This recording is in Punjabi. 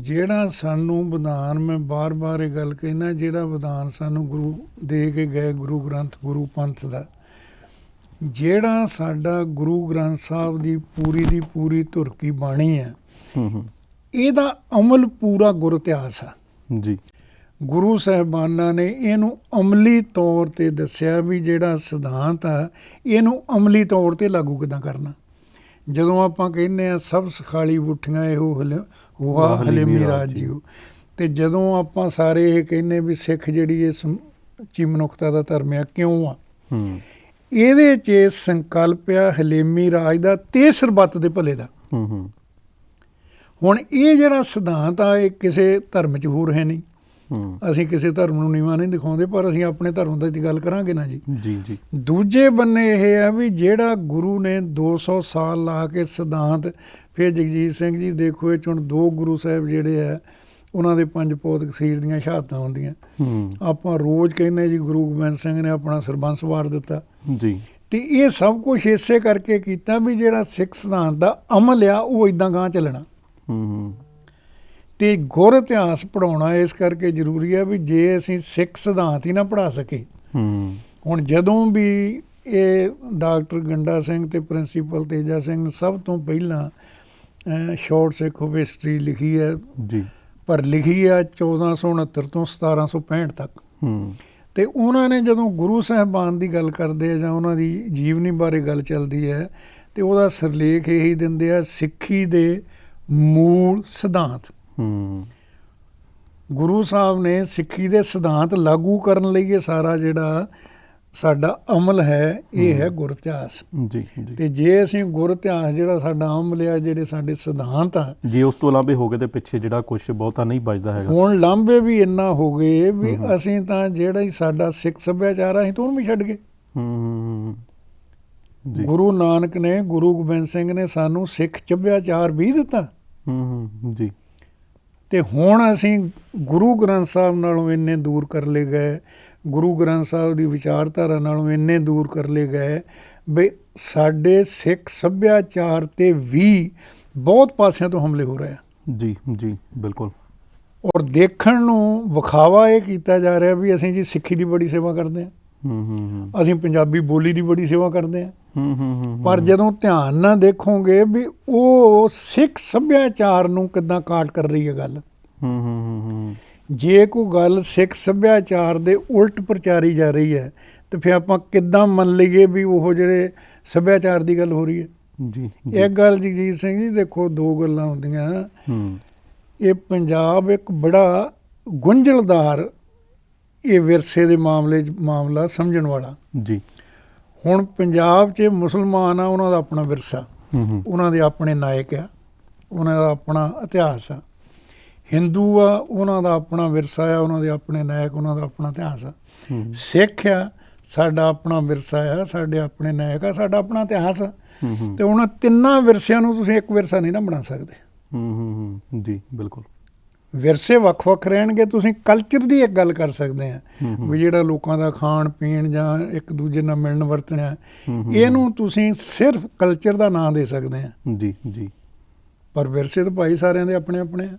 ਜਿਹੜਾ ਸਾਨੂੰ ਵਿਧਾਨ ਮੈਂ ਬਾਰ-ਬਾਰ ਇਹ ਗੱਲ ਕਹਿਣਾ ਜਿਹੜਾ ਵਿਧਾਨ ਸਾਨੂੰ ਗੁਰੂ ਦੇ ਕੇ ਗਏ ਗੁਰੂ ਗ੍ਰੰਥ ਗੁਰੂ ਪੰਥ ਦਾ ਜਿਹੜਾ ਸਾਡਾ ਗੁਰੂ ਗ੍ਰੰਥ ਸਾਹਿਬ ਦੀ ਪੂਰੀ ਦੀ ਪੂਰੀ ਧੁਰ ਕੀ ਬਾਣੀ ਹੈ। ਇਹਦਾ ਅਮਲ ਪੂਰਾ ਗੁਰ ਇਤਿਹਾਸ ਆ। ਜੀ। ਗੁਰੂ ਸਾਹਿਬਾਨਾਂ ਨੇ ਇਹਨੂੰ ਅਮਲੀ ਤੌਰ ਤੇ ਦੱਸਿਆ ਵੀ ਜਿਹੜਾ ਸਿਧਾਂਤ ਆ ਇਹਨੂੰ ਅਮਲੀ ਤੌਰ ਤੇ ਲਾਗੂ ਕਿਦਾਂ ਕਰਨਾ। ਜਦੋਂ ਆਪਾਂ ਕਹਿੰਦੇ ਆ ਸਭ ਸਖਾਲੀ ਬੁੱਠੀਆਂ ਇਹੋ ਹਲ- ਹੁਆ ਹਲੀਮੀ ਰਾਜ ਜੀਓ। ਤੇ ਜਦੋਂ ਆਪਾਂ ਸਾਰੇ ਇਹ ਕਹਿੰਦੇ ਵੀ ਸਿੱਖ ਜਿਹੜੀ ਇਸ ਚੀ ਮਨੁੱਖਤਾ ਦਾ ਧਰਮ ਆ ਕਿਉਂ ਆ? ਹੂੰ। ਇਹਦੇ 'ਚ ਸੰਕਲਪ ਆ ਹਲੀਮੀ ਰਾਜ ਦਾ ਤੇ ਸਰਬੱਤ ਦੇ ਭਲੇ ਦਾ। ਹੂੰ ਹੂੰ। ਹੁਣ ਇਹ ਜਿਹੜਾ ਸਿਧਾਂਤ ਆ ਇਹ ਕਿਸੇ ਧਰਮ 'ਚ ਹੋਰ ਹੈ ਨਹੀਂ। ਅਸੀਂ ਕਿਸੇ ਧਰਮ ਨੂੰ ਨੀਵਾਂ ਨਹੀਂ ਦਿਖਾਉਂਦੇ ਪਰ ਅਸੀਂ ਆਪਣੇ ਧਰਮ ਦੀ ਗੱਲ ਕਰਾਂਗੇ ਨਾ ਜੀ। ਜੀ ਜੀ। ਦੂਜੇ ਬੰਨੇ ਇਹ ਹੈ ਵੀ ਜਿਹੜਾ ਗੁਰੂ ਨੇ 200 ਸਾਲ ਲਾ ਕੇ ਸਿਧਾਂਤ ਫਿਰ ਜਗਜੀਤ ਸਿੰਘ ਜੀ ਦੇਖੋ ਇਹ 'ਚ ਹੁਣ ਦੋ ਗੁਰੂ ਸਾਹਿਬ ਜਿਹੜੇ ਆ ਉਹਨਾਂ ਦੇ ਪੰਜ ਪੌਤ ਸਰੀਰ ਦੀਆਂ ਸ਼ਹਾਦਤਾਂ ਹੁੰਦੀਆਂ। ਹੂੰ। ਆਪਾਂ ਰੋਜ਼ ਕਹਿੰਦੇ ਜੀ ਗੁਰੂ ਗੋਬਿੰਦ ਸਿੰਘ ਨੇ ਆਪਣਾ ਸਰਬੰਸ ਵਾਰ ਦਿੱਤਾ। ਜੀ। ਤੇ ਇਹ ਸਭ ਕੁਝ ਇਸੇ ਕਰਕੇ ਕੀਤਾ ਵੀ ਜਿਹੜਾ ਸਿੱਖ ਸਿਧਾਂਤ ਦਾ ਅਮਲ ਆ ਉਹ ਇਦਾਂ ਗਾਂ ਚੱਲਣਾ। ਹੂੰ ਹੂੰ। ਤੇ ਗੁਰ ਇਤਿਹਾਸ ਪੜਾਉਣਾ ਇਸ ਕਰਕੇ ਜ਼ਰੂਰੀ ਹੈ ਵੀ ਜੇ ਅਸੀਂ ਸਿੱਖ ਸਿਧਾਂਤ ਹੀ ਨਾ ਪੜਾ ਸਕੇ ਹੂੰ। ਹੁਣ ਜਦੋਂ ਵੀ ਇਹ ਡਾਕਟਰ ਗੰਡਾ ਸਿੰਘ ਤੇ ਪ੍ਰਿੰਸੀਪਲ ਤੇਜਾ ਸਿੰਘ ਨੇ ਸਭ ਤੋਂ ਪਹਿਲਾਂ ਸ਼ਾਰਟ ਸਿੱਖ ਹਿਸਟਰੀ ਲਿਖੀ ਹੈ। ਜੀ। ਪਰ ਲਿਖੀ ਹੈ 1469 ਤੋਂ 1765 ਤੱਕ। ਹੂੰ। ਤੇ ਉਹਨਾਂ ਨੇ ਜਦੋਂ ਗੁਰੂ ਸਾਹਿਬਾਨ ਦੀ ਗੱਲ ਕਰਦੇ ਆ ਜਾਂ ਉਹਨਾਂ ਦੀ ਜੀਵਨੀ ਬਾਰੇ ਗੱਲ ਚੱਲਦੀ ਹੈ ਤੇ ਉਹਦਾ ਸਿਰਲੇਖ ਇਹੀ ਦਿੰਦੇ ਆ ਸਿੱਖੀ ਦੇ ਮੂਲ ਸਿਧਾਂਤ। ਹੂੰ। ਗੁਰੂ ਸਾਹਿਬ ਨੇ ਸਿੱਖੀ ਦੇ ਸਿਧਾਂਤ ਲਾਗੂ ਕਰਨ ਲਈ ਇਹ ਸਾਰਾ ਜਿਹੜਾ ਸਾਡਾ ਅਮਲ ਹੈ ਇਹ ਹੈ ਗੁਰ ਇਤਿਹਾਸ। ਜੀ ਜੀ। ਤੇ ਜੇ ਅਸੀਂ ਗੁਰ ਇਤਿਹਾਸ ਜਿਹੜਾ ਸਾਡਾ ਅਮਲ ਆ ਜਿਹੜੇ ਸਾਡੇ ਸਿਧਾਂਤ ਆ ਜੇ ਉਸ ਤੋਂ ਇਲਾਵਾ ਹੋ ਗਏ ਤੇ ਪਿੱਛੇ ਜਿਹੜਾ ਕੁਝ ਬਹੁਤਾ ਨਹੀਂ ਬਚਦਾ ਹੈਗਾ। ਹੁਣ ਲਾਂਬੇ ਵੀ ਇੰਨਾ ਹੋ ਗਏ ਵੀ ਅਸੀਂ ਤਾਂ ਜਿਹੜਾ ਹੀ ਸਾਡਾ ਸਿੱਖ ਸੱਭਿਆਚਾਰ ਆ ਅਸੀਂ ਤੋਂ ਵੀ ਛੱਡ ਗਏ। ਹੂੰ ਹੂੰ। ਜੀ। ਗੁਰੂ ਨਾਨਕ ਨੇ ਗੁਰੂ ਗੋਬਿੰਦ ਸਿੰਘ ਨੇ ਸਾਨੂੰ ਸਿੱਖ ਸੱਭਿਆਚਾਰ ਵੀ ਦਿੱਤਾ। ਹੂੰ ਹੂੰ ਜੀ। ਤੇ ਹੁਣ ਅਸੀਂ ਗੁਰੂ ਗ੍ਰੰਥ ਸਾਹਿਬ ਨਾਲੋਂ ਇੰਨੇ ਦੂਰ ਕਰ ਲਏ ਗਏ ਗੁਰੂ ਗ੍ਰੰਥ ਸਾਹਿਬ ਦੀ ਵਿਚਾਰਧਾਰਾ ਨਾਲੋਂ ਇੰਨੇ ਦੂਰ ਕਰ ਲਏ ਗਏ ਵੀ ਸਾਡੇ ਸਿੱਖ ਸੱਭਿਆਚਾਰ ਤੇ ਵੀ ਬਹੁਤ ਪਾਸਿਆਂ ਤੋਂ ਹਮਲੇ ਹੋ ਰਹੇ ਆ। ਜੀ ਜੀ ਬਿਲਕੁਲ। ਔਰ ਦੇਖਣ ਨੂੰ ਵਿਖਾਵਾ ਇਹ ਕੀਤਾ ਜਾ ਰਿਹਾ ਵੀ ਅਸੀਂ ਜੀ ਸਿੱਖੀ ਦੀ ਬੜੀ ਸੇਵਾ ਕਰਦੇ ਹਾਂ ਹੂੰ ਹੂੰ ਹੂੰ। ਅਸੀਂ ਪੰਜਾਬੀ ਬੋਲੀ ਦੀ ਬੜੀ ਸੇਵਾ ਕਰਦੇ ਹਾਂ ਹੂੰ ਹੂੰ ਹੂੰ ਪਰ ਜਦੋਂ ਧਿਆਨ ਨਾਲ ਦੇਖੋਗੇ ਵੀ ਉਹ ਸਿੱਖ ਸੱਭਿਆਚਾਰ ਨੂੰ ਕਿੱਦਾਂ ਕਾਟ ਕਰ ਰਹੀ ਹੈ ਗੱਲ। ਹੂੰ ਹੂੰ ਹੂੰ ਜੇ ਕੋਈ ਗੱਲ ਸਿੱਖ ਸੱਭਿਆਚਾਰ ਦੇ ਉਲਟ ਪ੍ਰਚਾਰੀ ਜਾ ਰਹੀ ਹੈ ਤੇ ਫਿਰ ਆਪਾਂ ਕਿੱਦਾਂ ਮੰਨ ਲਈਏ ਵੀ ਉਹ ਜਿਹੜੇ ਸੱਭਿਆਚਾਰ ਦੀ ਗੱਲ ਹੋ ਰਹੀ ਹੈ? ਜੀ। ਇੱਕ ਗੱਲ ਜਗਜੀਤ ਸਿੰਘ ਜੀ ਦੇਖੋ ਦੋ ਗੱਲਾਂ ਹੁੰਦੀਆਂ। ਹੂੰ। ਇਹ ਪੰਜਾਬ ਇੱਕ ਬੜਾ ਗੁੰਝਲਦਾਰ ਇਹ ਵਿਰਸੇ ਦੇ ਮਾਮਲੇ 'ਚ ਮਾਮਲਾ ਸਮਝਣ ਵਾਲਾ। ਜੀ। ਹੁਣ ਪੰਜਾਬ 'ਚ ਮੁਸਲਮਾਨ ਆ ਉਹਨਾਂ ਦਾ ਆਪਣਾ ਵਿਰਸਾ। ਉਹਨਾਂ ਦੇ ਆਪਣੇ ਨਾਇਕ ਆ ਉਹਨਾਂ ਦਾ ਆਪਣਾ ਇਤਿਹਾਸ ਆ। ਹਿੰਦੂ ਆ ਉਹਨਾਂ ਦਾ ਆਪਣਾ ਵਿਰਸਾ ਆ ਉਹਨਾਂ ਦੇ ਆਪਣੇ ਨਾਇਕ ਉਹਨਾਂ ਦਾ ਆਪਣਾ ਇਤਿਹਾਸ ਆ। ਸਿੱਖ ਆ ਸਾਡਾ ਆਪਣਾ ਵਿਰਸਾ ਆ ਸਾਡੇ ਆਪਣੇ ਨਾਇਕ ਆ ਸਾਡਾ ਆਪਣਾ ਇਤਿਹਾਸ ਆ। ਤੇ ਉਹਨਾਂ ਤਿੰਨਾਂ ਵਿਰਸਿਆਂ ਨੂੰ ਤੁਸੀਂ ਇੱਕ ਵਿਰਸਾ ਨਹੀਂ ਨਾ ਬਣਾ ਸਕਦੇ। ਹੂੰ ਹੂੰ ਹੂੰ। ਜੀ ਬਿਲਕੁਲ। ਵਿਰਸੇ ਵੱਖ-ਵੱਖ ਰਹਿਣਗੇ ਤੁਸੀਂ ਕਲਚਰ ਦੀ ਇੱਕ ਗੱਲ ਕਰ ਸਕਦੇ ਆ। ਵੀ ਜਿਹੜਾ ਲੋਕਾਂ ਦਾ ਖਾਣ ਪੀਣ ਜਾਂ ਇੱਕ ਦੂਜੇ ਨਾਲ ਮਿਲਣ ਵਰਤਣਾ ਇਹਨੂੰ ਤੁਸੀਂ ਸਿਰਫ ਕਲਚਰ ਦਾ ਨਾਂ ਦੇ ਸਕਦੇ ਆ। ਜੀ ਜੀ। ਪਰ ਵਿਰਸੇ ਤਾਂ ਭਾਈ ਸਾਰਿਆਂ ਦੇ ਆਪਣੇ ਆਪਣੇ ਆ।